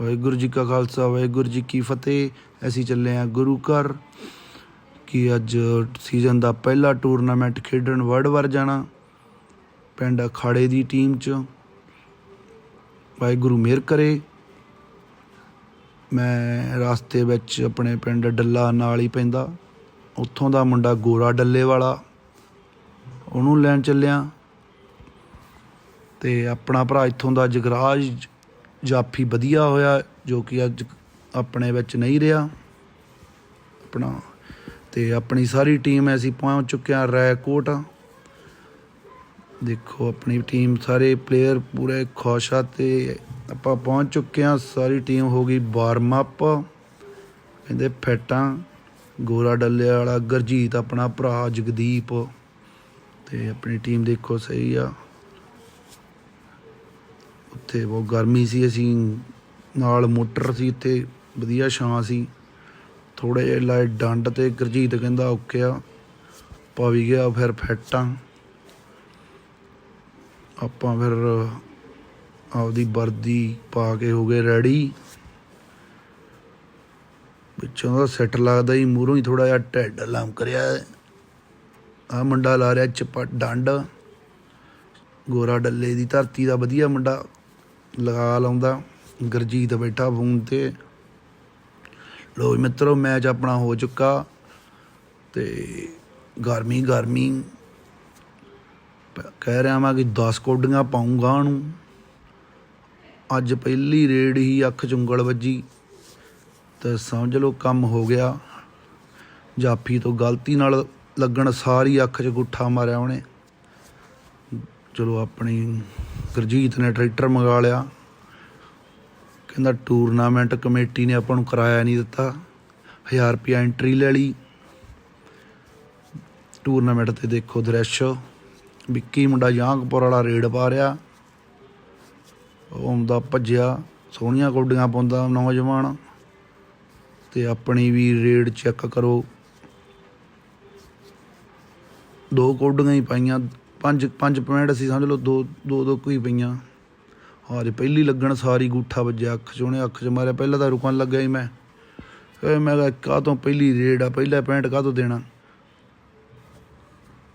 ਵਾਹਿਗੁਰੂ ਜੀ ਕਾ ਖਾਲਸਾ, ਵਾਹਿਗੁਰੂ ਜੀ ਕੀ ਫਤਿਹ। ਅਸੀਂ ਚੱਲੇ ਆਂ ਗੁਰੂ ਘਰ, ਕਿ ਅੱਜ ਸੀਜ਼ਨ ਦਾ ਪਹਿਲਾ ਟੂਰਨਾਮੈਂਟ ਖੇਡਣ ਵਰਲਡ ਵਾਰ ਜਾਣਾ, ਪਿੰਡ ਅਖਾੜੇ ਦੀ ਟੀਮ ਚ। ਵਾਹਿਗੁਰੂ ਮਿਹਰ ਕਰੇ। ਮੈਂ ਰਸਤੇ ਵਿੱਚ ਆਪਣੇ ਪਿੰਡ ਡੱਲਾ ਨਾਲ ਹੀ ਪੈਂਦਾ। ਉੱਥੋਂ ਦਾ ਮੁੰਡਾ ਗੋਰਾ ਡੱਲੇ ਵਾਲਾ, ਉਹਨੂੰ ਲੈਣ ਚੱਲਿਆ। ਤੇ ਆਪਣਾ ਭਰਾ ਇੱਥੋਂ ਦਾ ਜਗਰਾਜ ਜਾਫੀ ਵਧੀਆ ਹੋਇਆ, ਜੋ ਕਿ ਅੱਜ ਆਪਣੇ ਵਿੱਚ ਨਹੀਂ ਰਿਹਾ। ਆਪਣਾ, ਤੇ ਆਪਣੀ ਸਾਰੀ ਟੀਮ ਅਸੀਂ ਪਹੁੰਚ ਚੁੱਕੇ ਹਾਂ ਰੈਕੋਟ ਦੇਖੋ, ਆਪਣੀ ਟੀਮ ਸਾਰੇ ਪਲੇਅਰ ਪੂਰੇ ਖੁਸ਼ ਆ ਤੇ ਆਪਾਂ ਪਹੁੰਚ ਚੁੱਕੇ ਹਾਂ। ਸਾਰੀ ਟੀਮ ਹੋ ਗਈ ਵਾਰਮ ਅਪ ਕਹਿੰਦੇ ਫੈਟਾਂ ਗੋਰਾ ਡੱਲੇ ਵਾਲਾ ਗਰਜੀਤ, ਆਪਣਾ ਭਰਾ ਜਗਦੀਪ। ਤੇ ਆਪਣੀ ਟੀਮ ਦੇਖੋ ਸਹੀ ਆ। ਉੱਥੇ ਬਹੁਤ ਗਰਮੀ ਸੀ, ਅਸੀਂ ਨਾਲ ਮੋਟਰ ਸੀ ਇੱਥੇ ਵਧੀਆ ਛਾਂ ਸੀ। ਥੋੜੇ ਜਿਹੇ ਲਾਏ ਡੰਡ ਤੇ ਗਰਜੀਤ ਕਹਿੰਦਾ ਓਕੇ ਆ ਪਾ ਗਿਆ ਫਿਰ ਫੈਟਾਂ ਆਪਾਂ ਫਿਰ ਆਪਦੀ ਵਰਦੀ ਪਾ ਕੇ ਹੋ ਗਏ ਰੈਡੀ। ਵਿੱਚੋਂ ਦਾ ਸੈੱਟ ਲੱਗਦਾ ਹੀ ਮੂਹਰੋਂ ਹੀ ਥੋੜਾ ਜਿਹਾ ਢਿੱਡ ਲੰਮ ਰਿਆ ਆ ਮੁੰਡਾ ਲਾ ਰਿਹਾ ਚਪਾ ਡੰਡ। ਗੋਰਾ ਡੱਲੇ ਦੀ ਧਰਤੀ ਦਾ ਵਧੀਆ ਮੁੰਡਾ। ਲਗਾ ਲਾਉਂਦਾ, ਗਰਜੀਤ ਬੈਠਾ ਫੋਨ ਤੇ। ਲੋ ਜੀ ਮਿੱਤਰੋ, ਮੈਚ ਆਪਣਾ ਹੋ ਚੁੱਕਾ ਤੇ ਗਰਮੀ ਗਰਮੀ। ਕਹਿ ਰਿਹਾ ਮੈਂ ਕਿ 10 ਕੋਡੀਆਂ ਪਾਉਂਗਾ ਉਹਨੂੰ। ਅੱਜ ਪਹਿਲੀ ਰੇਡ ਹੀ ਅੱਖ ਚੁੰਗਲ ਵੱਜੀ ਤੇ ਸਮਝ ਲਓ ਕੰਮ ਹੋ ਗਿਆ। ਜਾਫੀ ਤੋਂ ਗਲਤੀ ਨਾਲ ਲੱਗਣ ਸਾਰੀ ਅੱਖ 'ਚ ਗੁੱਠਾ ਮਾਰਿਆ ਉਹਨੇ। ਚਲੋ ਆਪਣੀ ਗੁਰਜੀਤ ਨੇ ਟਰੈਕਟਰ ਮੰਗਾ ਲਿਆ। ਕਹਿੰਦਾ ਟੂਰਨਾਮੈਂਟ ਕਮੇਟੀ ਨੇ ਆਪਾਂ ਨੂੰ ਕਿਰਾਇਆ ਨਹੀਂ ਦਿੱਤਾ। 1000 ਰੁਪਿਆ ਐਂਟਰੀ ਲੈ ਲਈ। ਟੂਰਨਾਮੈਂਟ ਤੇ ਦੇਖੋ ਦ੍ਰਿਸ਼। ਵਿੱਕੀ ਮੁੰਡਾ ਜਾਂਗਪੁਰ ਵਾਲਾ ਰੇਡ ਪਾ ਰਿਹਾ ਉਹ ਆਉਂਦਾ ਭੱਜਿਆ। ਸੋਹਣੀਆਂ ਕੌਡੀਆਂ ਪਾਉਂਦਾ ਨੌਜਵਾਨ। ਤੇ ਆਪਣੀ ਵੀ ਰੇਡ ਚੈੱਕ ਕਰੋ। ਦੋ ਕੌਡੀਆਂ ਹੀ ਪਾਈਆਂ। ਪੰਜ ਪੰਜ ਪੁਆਇੰਟ ਅਸੀਂ ਸਮਝ ਲਓ, ਦੋ ਦੋ ਦੋ ਕੋਈ ਪਈਆਂ। ਹਾਰੇ ਪਹਿਲੀ ਲੱਗਣ ਸਾਰੀ ਗੂਠਾ ਵੱਜਿਆ, ਅੱਖ ਚ ਉਹਨੇ ਅੱਖ ਚ ਮਾਰਿਆ। ਪਹਿਲਾਂ ਤਾਂ ਰੁਕਣ ਲੱਗਾ ਹੀ ਮੈਂ। ਫਿਰ ਮੈਂ ਕਿਹਾ, ਕਾਹ ਤੋਂ ਪਹਿਲੀ ਰੇਡ ਆ, ਪਹਿਲਾ ਪੁਆਇੰਟ ਕਾਹ ਤੋਂ ਦੇਣਾ?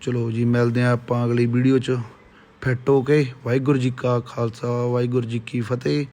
ਚਲੋ ਜੀ, ਮਿਲਦੇ ਆ ਆਪਾਂ ਅਗਲੀ ਵੀਡੀਓ ਚ। ਫਿੱਟ ਹੋ ਕੇ, ਵਾਹਿਗੁਰੂ ਜੀ ਕਾ ਖਾਲਸਾ, ਵਾਹਿਗੁਰੂ ਜੀ ਕੀ ਫਤਿਹ।